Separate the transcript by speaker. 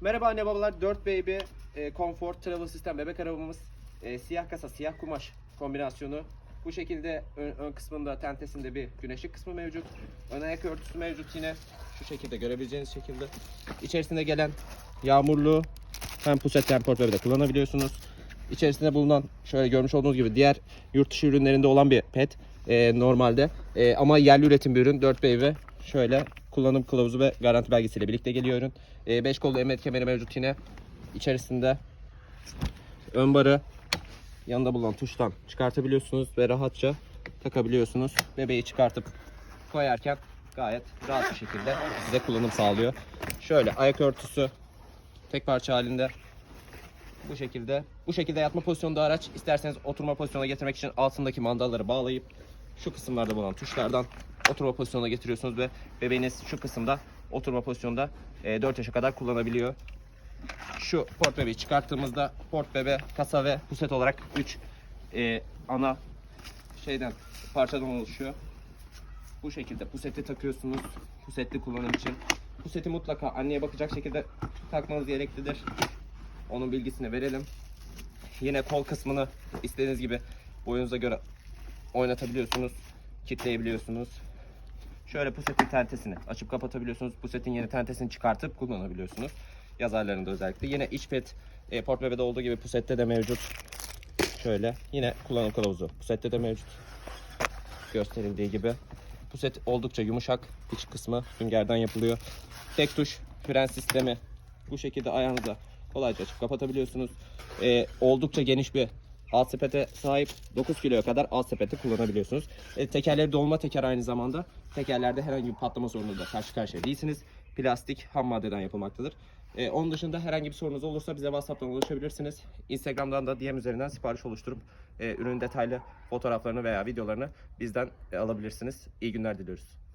Speaker 1: Merhaba anne babalar 4 Baby e, Comfort Travel System bebek arabamız e, siyah kasa siyah kumaş kombinasyonu. Bu şekilde ön, ön kısmında tentesinde bir güneşlik kısmı mevcut. Ön ayak örtüsü mevcut yine. Şu şekilde görebileceğiniz şekilde. İçerisinde gelen yağmurlu hem puset hem port de kullanabiliyorsunuz. İçerisinde bulunan şöyle görmüş olduğunuz gibi diğer yurt dışı ürünlerinde olan bir pet e, normalde. E, ama yerli üretim bir ürün 4 Baby. Şöyle kullanım kılavuzu ve garanti belgesiyle birlikte geliyor ürün 5 kollu emniyet kemeri mevcut yine içerisinde ön barı yanında bulunan tuştan çıkartabiliyorsunuz ve rahatça takabiliyorsunuz. Bebeği çıkartıp koyarken gayet rahat bir şekilde size kullanım sağlıyor. Şöyle ayak örtüsü tek parça halinde bu şekilde. Bu şekilde yatma pozisyonunda araç. İsterseniz oturma pozisyonuna getirmek için altındaki mandalları bağlayıp şu kısımlarda bulunan tuşlardan oturma pozisyonuna getiriyorsunuz ve bebeğiniz şu kısımda oturma pozisyonda e, 4 yaşa kadar kullanabiliyor. Şu port bebeği çıkarttığımızda port bebe, kasa ve puset olarak 3 ana şeyden parçadan oluşuyor. Bu şekilde puseti takıyorsunuz. Pusetli kullanım için. Puseti mutlaka anneye bakacak şekilde takmanız gereklidir. Onun bilgisini verelim. Yine kol kısmını istediğiniz gibi boyunuza göre oynatabiliyorsunuz. Kitleyebiliyorsunuz. Şöyle pusetin tentesini açıp kapatabiliyorsunuz. Pusetin yeni tentesini çıkartıp kullanabiliyorsunuz. Yaz aylarında özellikle. Yine iç pet e, Port Bebe'de olduğu gibi pusette de mevcut. Şöyle yine kullanım kılavuzu. Pusette de mevcut. Gösterildiği gibi. Puset oldukça yumuşak. İç kısmı süngerden yapılıyor. Tek tuş fren sistemi. Bu şekilde ayağınıza kolayca açıp kapatabiliyorsunuz. E, oldukça geniş bir alt sepete sahip 9 kiloya kadar alt sepeti kullanabiliyorsunuz. E, tekerleri dolma teker aynı zamanda. Tekerlerde herhangi bir patlama sorunuyla karşı karşıya değilsiniz. Plastik ham maddeden yapılmaktadır. E, onun dışında herhangi bir sorunuz olursa bize WhatsApp'tan ulaşabilirsiniz. Instagram'dan da DM üzerinden sipariş oluşturup e, ürünün detaylı fotoğraflarını veya videolarını bizden e, alabilirsiniz. İyi günler diliyoruz.